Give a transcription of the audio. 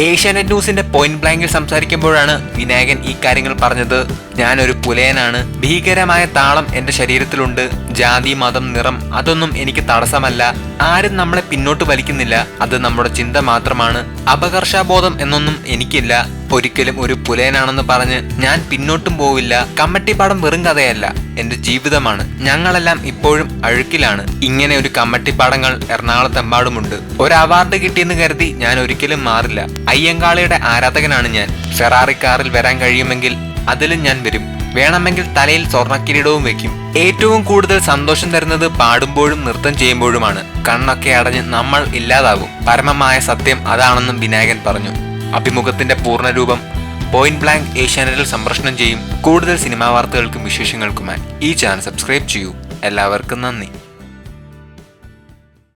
ഏഷ്യാനെറ്റ് ന്യൂസിന്റെ പോയിന്റ് ബ്ലാങ്കിൽ സംസാരിക്കുമ്പോഴാണ് വിനായകൻ ഈ കാര്യങ്ങൾ പറഞ്ഞത്. ഞാനൊരു പുലയനാണ്. ഭീകരമായ താളം എന്റെ ശരീരത്തിലുണ്ട്. ജാതി മതം നിറം അതൊന്നും എനിക്ക് തടസ്സമല്ല. ആരും നമ്മളെ പിന്നോട്ട് വലിക്കുന്നില്ല. അത് നമ്മുടെ ചിന്ത മാത്രമാണ്. അപകർഷാബോധം എന്നൊന്നും എനിക്കില്ല. ഒരിക്കലും ഒരു പുലയനാണെന്ന് പറഞ്ഞ് ഞാൻ പിന്നോട്ടും പോവില്ല. കമ്മട്ടിപ്പാടം വെറും കഥയല്ല. എന്റെ ജീവിതമാണ്. ഞങ്ങളെല്ലാം ഇപ്പോഴും അഴുക്കിലാണ്. ഇങ്ങനെ ഒരു കമ്മട്ടിപ്പാടങ്ങൾ എറണാകുളത്തെമ്പാടുമുണ്ട്. ഒരു അവാർഡ് കിട്ടിയെന്ന് കരുതി ഞാൻ ഒരിക്കലും മാറില്ല. അയ്യങ്കാളിയുടെ ആരാധകനാണ് ഞാൻ. ഫെറാറി കാറിൽ വരാൻ കഴിയുമെങ്കിൽ അതിലും ഞാൻ വരും. വേണമെങ്കിൽ തലയിൽ സ്വർണക്കിരീടവും വെക്കും. ഏറ്റവും കൂടുതൽ സന്തോഷം തരുന്നത് പാടുമ്പോഴും നൃത്തം ചെയ്യുമ്പോഴുമാണ്. കണ്ണൊക്കെ അടഞ്ഞ് നമ്മൾ ഇല്ലാതാകും പരമമായ സത്യം അതാണെന്നും വിനായകൻ പറഞ്ഞു. അഭിമുഖത്തിന്റെ പൂർണരൂപം പോയിന്റ് ബ്ലാങ്ക് ഏഷ്യാനെറ്റിൽ സംപ്രഷണം ചെയ്യും. കൂടുതൽ സിനിമാ വാർത്തകൾക്കും വിശേഷങ്ങൾക്കുമായി ഈ ചാനൽ സബ്സ്ക്രൈബ് ചെയ്യൂ. എല്ലാവർക്കും നന്ദി.